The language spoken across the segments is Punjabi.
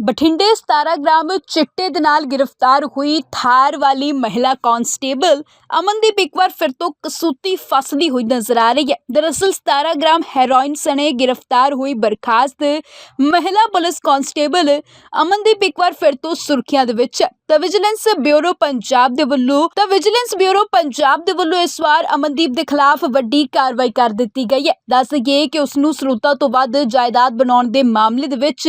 ਬਠਿੰਡੇ 17 ਗ੍ਰਾਮ ਚਿੱਟੇ ਦੇ ਨਾਲ ਗ੍ਰਿਫਤਾਰ ਹੋਈ ਥਾਰ ਵਾਲੀ ਮਹਿਲਾ ਕਾਂਸਟੇਬਲ ਅਮਨਦੀਪ ਇੱਕ ਵਾਰ ਫਿਰ ਤੋਂ ਕਸੂਤੀ ਫਸਦੀ ਹੋਈ ਨਜ਼ਰ ਆ ਰਹੀ ਹੈ। ਦਰਅਸਲ 17 ਗ੍ਰਾਮ ਹੈਰੋਇਨ ਸਣੇ ਗ੍ਰਿਫਤਾਰ ਹੋਈ ਬਰਖਾਸਤ ਮਹਿਲਾ ਪੁਲਿਸ ਕਾਂਸਟੇਬਲ ਅਮਨਦੀਪ ਇੱਕ ਵਾਰ ਫਿਰ ਤੋਂ ਸੁਰਖੀਆਂ ਦੇ ਵਿੱਚ ਹੈ। ਤਾਂ ਵਿਜੀਲੈਂਸ ਬਿਊਰੋ ਪੰਜਾਬ ਦੇ ਵੱਲੋਂ ਤਾਂ ਵਿਜੀਲੈਂਸ ਬਿਊਰੋ ਪੰਜਾਬ ਦੇ ਵੱਲੋਂ ਇਸ ਵਾਰ ਅਮਨਦੀਪ ਦੇ ਖਿਲਾਫ ਵੱਡੀ ਕਾਰਵਾਈ ਕਰ ਦਿੱਤੀ ਗਈ ਹੈ। ਦੱਸ ਗਏ ਕਿ ਉਸ ਨੂੰ ਸਰੋਤਾਂ ਤੋਂ ਵੱਧ ਜਾਇਦਾਦ ਬਣਾਉਣ ਦੇ ਮਾਮਲੇ ਦੇ ਵਿੱਚ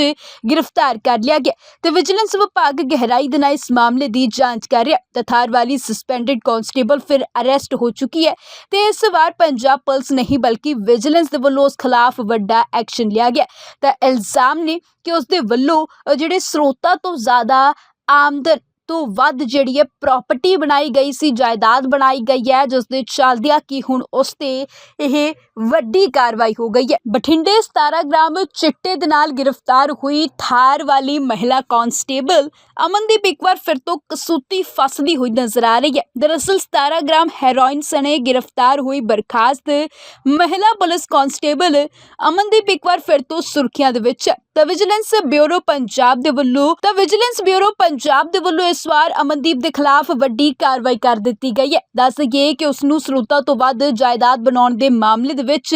ਗ੍ਰਿਫਤਾਰ ਕਰ ਲਿਆ ਗਿਆ। ਤੇ ਵਿਜੀਲੈਂਸ ਵਿਭਾਗ ਗਹਿਰਾਈ ਦੇ ਨਾਲ ਇਸ ਮਾਮਲੇ ਦੀ ਜਾਂਚ ਕਰ ਰਿਹਾ ਹੈ। ਤਥਾਰ ਵਾਲੀ ਸਸਪੈਂਡਡ ਕਾਂਸਟੇਬਲ ਫਿਰ ਅਰੈਸਟ ਹੋ ਚੁੱਕੀ ਹੈ ਤੇ ਇਸ ਵਾਰ ਪੰਜਾਬ ਪੁਲਿਸ ਨਹੀਂ ਬਲਕਿ ਵਿਜੀਲੈਂਸ ਦੇ ਵੱਲੋਂ ਉਸ ਖਿਲਾਫ ਵੱਡਾ ਐਕਸ਼ਨ ਲਿਆ ਗਿਆ ਤਾਂ ਇਲਜ਼ਾਮ ਨੇ ਕਿ ਉਸ ਦੇ ਵੱਲੋਂ ਜਿਹੜੇ ਸਰੋਤਾ ਤੋਂ ਜ਼ਿਆਦਾ ਆਮਦਨ ਤੋਂ ਵੱਧ ਜਿਹੜੀ ਹੈ ਪ੍ਰਾਪਰਟੀ ਬਣਾਈ ਗਈ ਸੀ, ਜਾਇਦਾਦ ਬਣਾਈ ਗਈ ਹੈ ਜਿਸ ਦੇ ਚੱਲਦਿਆਂ ਕਿ ਹੁਣ ਉਸ ਤੇ ਇਹ ਵੱਡੀ ਕਾਰਵਾਈ ਹੋ ਗਈ ਹੈ। ਬਠਿੰਡੇ 17 ਗ੍ਰਾਮ ਚਿੱਟੇ ਦੇ ਨਾਲ ਗ੍ਰਿਫਤਾਰ ਹੋਈ ਥਾਰ ਵਾਲੀ ਮਹਿਲਾ ਕਾਂਸਟੇਬਲ ਅਮਨਦੀਪ ਇੱਕ ਵਾਰ ਫਿਰ ਤੋਂ ਕਸੂਤੀ ਫਸਦੀ ਹੋਈ ਨਜ਼ਰ ਆ ਰਹੀ ਹੈ। ਦਰਅਸਲ 17 ਗ੍ਰਾਮ ਹੈਰੋਇਨ ਸਣੇ ਗ੍ਰਿਫਤਾਰ ਹੋਈ ਬਰਖਾਸਤ ਮਹਿਲਾ ਪੁਲਿਸ ਕਾਂਸਟੇਬਲ ਅਮਨਦੀਪ ਇੱਕ ਵਾਰ ਫਿਰ ਤੋਂ ਸੁਰਖੀਆਂ ਦੇ ਵਿੱਚ ਹੈ। ਤਾਂ ਵਿਜੀਲੈਂਸ ਬਿਊਰੋ ਪੰਜਾਬ ਦੇ ਵੱਲੋਂ ਤਾਂ ਵਿਜੀਲੈਂਸ ਬਿਊਰੋ ਪੰਜਾਬ ਦੇ ਵੱਲੋਂ ਇਸ ਵਾਰ ਅਮਨਦੀਪ ਦੇ ਖਿਲਾਫ ਵੱਡੀ ਕਾਰਵਾਈ ਕਰ ਦਿੱਤੀ ਗਈ ਹੈ। ਦੱਸ ਦਈਏ ਕਿ ਉਸ ਨੂੰ ਸਰੋਤਾਂ ਤੋਂ ਵੱਧ ਜਾਇਦਾਦ ਬਣਾਉਣ ਦੇ ਮਾਮਲੇ ਦੇ ਵਿੱਚ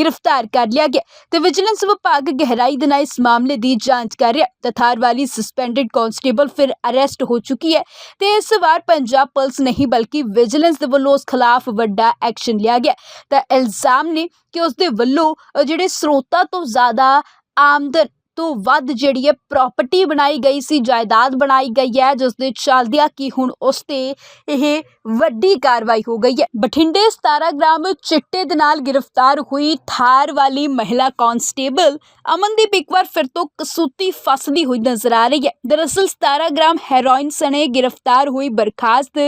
ਗ੍ਰਿਫਤਾਰ ਕਰ ਲਿਆ ਗਿਆ ਤੇ ਵਿਜੀਲੈਂਸ ਵਿਭਾਗ ਗਹਿਰਾਈ ਦੇ ਨਾਲ ਇਸ ਮਾਮਲੇ ਦੀ ਜਾਂਚ ਕਰ ਰਿਹਾ ਤਥਾਰ ਵਾਲੀ ਸਸਪੈਂਡਡ ਕਾਂਸਟੇਬਲ ਫਿਰ ਅਰੈਸਟ ਹੋ ਚੁੱਕੀ ਹੈ ਤੇ ਇਸ ਵਾਰ ਪੰਜਾਬ ਪੁਲਿਸ ਨਹੀਂ ਬਲਕਿ ਵਿਜੀਲੈਂਸ ਦੇ ਵੱਲੋਂ ਉਸ ਖਿਲਾਫ ਵੱਡਾ ਐਕਸ਼ਨ ਲਿਆ ਗਿਆ। ਤਾਂ ਇਲਜ਼ਾਮ ਨੇ ਕਿ ਉਸ ਦੇ ਵੱਲੋਂ ਜਿਹੜੇ ਸਰੋਤਾ ਤੋਂ ਜ਼ਿਆਦਾ ਆਮਦਨ ਤੋਂ ਵੱਧ ਜਿਹੜੀ ਹੈ ਪ੍ਰਾਪਰਟੀ ਬਣਾਈ ਗਈ ਸੀ, ਜਾਇਦਾਦ ਬਣਾਈ ਗਈ ਹੈ ਜਿਸ ਦੇ ਚੱਲਦਿਆਂ ਕਿ ਹੁਣ ਉਸ ਤੇ ਇਹ ਵੱਡੀ ਕਾਰਵਾਈ ਹੋ ਗਈ ਹੈ। ਬਠਿੰਡੇ 17 ਗ੍ਰਾਮ ਚਿੱਟੇ ਦੇ ਨਾਲ ਗ੍ਰਿਫਤਾਰ ਹੋਈ ਥਾਰ ਵਾਲੀ ਮਹਿਲਾ ਕਾਂਸਟੇਬਲ ਅਮਨਦੀਪ ਇੱਕ ਵਾਰ ਫਿਰ ਤੋਂ ਕਸੂਤੀ ਫਸਦੀ ਹੋਈ ਨਜ਼ਰ ਆ ਰਹੀ ਹੈ। ਦਰਅਸਲ 17 ਗ੍ਰਾਮ ਹੈਰੋਇਨ ਸਣੇ ਗ੍ਰਿਫਤਾਰ ਹੋਈ ਬਰਖਾਸਤ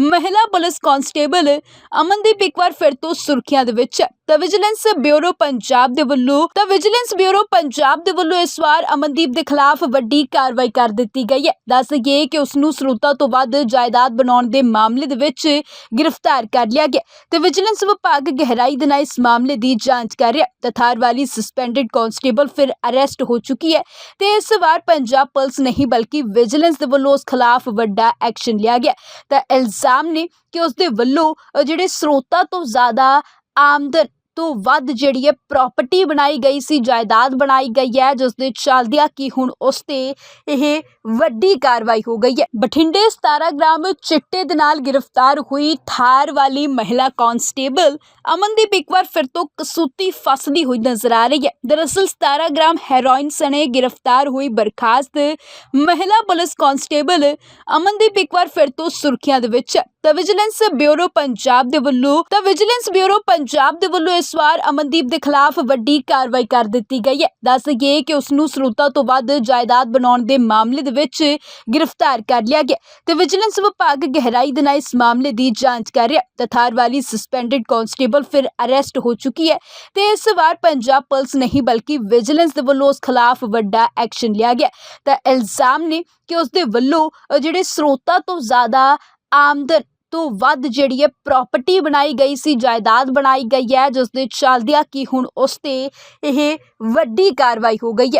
ਮਹਿਲਾ ਪੁਲਿਸ ਕਾਂਸਟੇਬਲ ਅਮਨਦੀਪ ਇੱਕ ਵਾਰ ਫਿਰ ਤੋਂ ਸੁਰਖੀਆਂ ਦੇ ਵਿੱਚ ਹੈ। ਤਾਂ ਵਿਜੀਲੈਂਸ ਬਿਊਰੋ ਪੰਜਾਬ ਦੇ ਵੱਲੋਂ ਤਾਂ ਵਿਜੀਲੈਂਸ ਬਿਊਰੋ ਪੰਜਾਬ ਦੇ ਵੱਲੋਂ ਇਸ ਵਾਰ ਅਮਨਦੀਪ ਦੇ ਖਿਲਾਫ ਵੱਡੀ ਕਾਰਵਾਈ ਕਰ ਦਿੱਤੀ ਗਈ ਹੈ। ਦੱਸ ਗਏ ਕਿ ਉਸ ਨੂੰ ਸਰੋਤਾਂ ਤੋਂ ਵੱਧ ਜਾਇਦਾਦ ਬਣਾਉਣ ਦੇ ਮਾਮਲੇ ਦੇ ਵਿੱਚ ਗ੍ਰਿਫਤਾਰ ਕਰ ਲਿਆ ਗਿਆ। ਤੇ ਵਿਜੀਲੈਂਸ ਵਿਭਾਗ ਗਹਿਰਾਈ ਦੇ ਨਾਲ ਇਸ ਮਾਮਲੇ ਦੀ ਜਾਂਚ ਕਰ ਰਿਹਾ ਹੈ। ਤਥਾਰ ਵਾਲੀ ਸਸਪੈਂਡਡ ਕਾਂਸਟੇਬਲ ਫਿਰ ਅਰੈਸਟ ਹੋ ਚੁੱਕੀ ਹੈ ਤੇ ਇਸ ਵਾਰ ਪੰਜਾਬ ਪੁਲਿਸ ਨਹੀਂ, ਬਲਕਿ ਵਿਜੀਲੈਂਸ ਦੇ ਵੱਲੋਂ ਉਸ ਖਿਲਾਫ ਵੱਡਾ ਐਕਸ਼ਨ ਲਿਆ ਗਿਆ। ਤਾਂ ਇਲਜ਼ਾਮ ਨੇ ਕਿ ਉਸ ਦੇ ਵੱਲੋਂ ਜਿਹੜੇ ਸਰੋਤਾ ਤੋਂ ਜ਼ਿਆਦਾ ਆਮਦਨ ਤੋਂ ਵੱਧ ਜਿਹੜੀ ਹੈ ਪ੍ਰਾਪਰਟੀ ਬਣਾਈ ਗਈ ਸੀ, ਜਾਇਦਾਦ ਬਣਾਈ ਗਈ ਹੈ ਜਿਸ ਦੇ ਚੱਲਦਿਆਂ ਕਿ ਹੁਣ ਉਸ ਤੇ ਇਹ ਵੱਡੀ ਕਾਰਵਾਈ ਹੋ ਗਈ ਹੈ। ਬਠਿੰਡੇ 17 ਗ੍ਰਾਮ ਚਿੱਟੇ ਦੇ ਨਾਲ ਗ੍ਰਿਫਤਾਰ ਹੋਈ ਥਾਰ ਵਾਲੀ ਮਹਿਲਾ ਕਾਂਸਟੇਬਲ ਅਮਨਦੀਪ ਇੱਕ ਵਾਰ ਫਿਰ ਤੋਂ ਕਸੂਤੀ ਫਸਦੀ ਹੋਈ ਨਜ਼ਰ ਆ ਰਹੀ ਹੈ। ਦਰਅਸਲ 17 ਗ੍ਰਾਮ ਹੈਰੋਇਨ ਸਣੇ ਗ੍ਰਿਫਤਾਰ ਹੋਈ ਬਰਖਾਸਤ ਮਹਿਲਾ ਪੁਲਿਸ ਕਾਂਸਟੇਬਲ ਅਮਨਦੀਪ ਇੱਕ ਵਾਰ ਫਿਰ ਤੋਂ ਸੁਰਖੀਆਂ ਦੇ ਵਿੱਚ ਹੈ। ਤਾਂ ਵਿਜੀਲੈਂਸ ਬਿਊਰੋ ਪੰਜਾਬ ਦੇ ਵੱਲੋਂ ਤਾਂ ਵਿਜੀਲੈਂਸ ਬਿਊਰੋ ਪੰਜਾਬ ਦੇ ਵੱਲੋਂ ਇਸ ਵਾਰ ਅਮਨਦੀਪ ਦੇ ਖਿਲਾਫ ਵੱਡੀ ਕਾਰਵਾਈ ਕਰ ਦਿੱਤੀ ਗਈ ਹੈ। ਦੱਸ ਦਈਏ ਕਿ ਉਸ ਨੂੰ ਸਰੋਤਾਂ ਤੋਂ ਵੱਧ ਜਾਇਦਾਦ ਬਣਾਉਣ ਦੇ ਮਾਮਲੇ ਦੇ ਵਿੱਚ ਗ੍ਰਿਫਤਾਰ ਕਰ ਲਿਆ ਗਿਆ ਤੇ ਵਿਜੀਲੈਂਸ ਵਿਭਾਗ ਗਹਿਰਾਈ ਦੇ ਨਾਲ ਇਸ ਮਾਮਲੇ ਦੀ ਜਾਂਚ ਕਰ ਰਿਹਾ ਹੈ। ਤਥਾਰ ਵਾਲੀ ਸਸਪੈਂਡਡ ਕਾਂਸਟੇਬਲ ਫਿਰ ਅਰੈਸਟ ਹੋ ਚੁੱਕੀ ਹੈ ਤੇ ਇਸ ਵਾਰ ਪੰਜਾਬ ਪੁਲਿਸ ਨਹੀਂ ਬਲਕਿ ਵਿਜੀਲੈਂਸ ਦੇ ਵੱਲੋਂ ਉਸ ਖਿਲਾਫ ਵੱਡਾ ਐਕਸ਼ਨ ਲਿਆ ਗਿਆ ਤਾਂ ਇਲਜ਼ਾਮ ਨੇ ਕਿ ਉਸ ਦੇ ਵੱਲੋਂ ਜਿਹੜੇ ਸਰੋਤਾ ਤੋਂ ਜ਼ਿਆਦਾ ਆਮਦਨ ਤੋਂ ਵੱਧ ਜਿਹੜੀ ਹੈ ਪ੍ਰਾਪਰਟੀ ਬਣਾਈ ਗਈ ਸੀ, ਜਾਇਦਾਦ ਬਣਾਈ ਗਈ ਹੈ ਜਿਸ ਦੇ ਚੱਲਦਿਆਂ ਕਿ ਹੁਣ ਉਸ ਤੇ ਇਹ ਵੱਡੀ ਕਾਰਵਾਈ ਹੋ ਗਈ ਹੈ।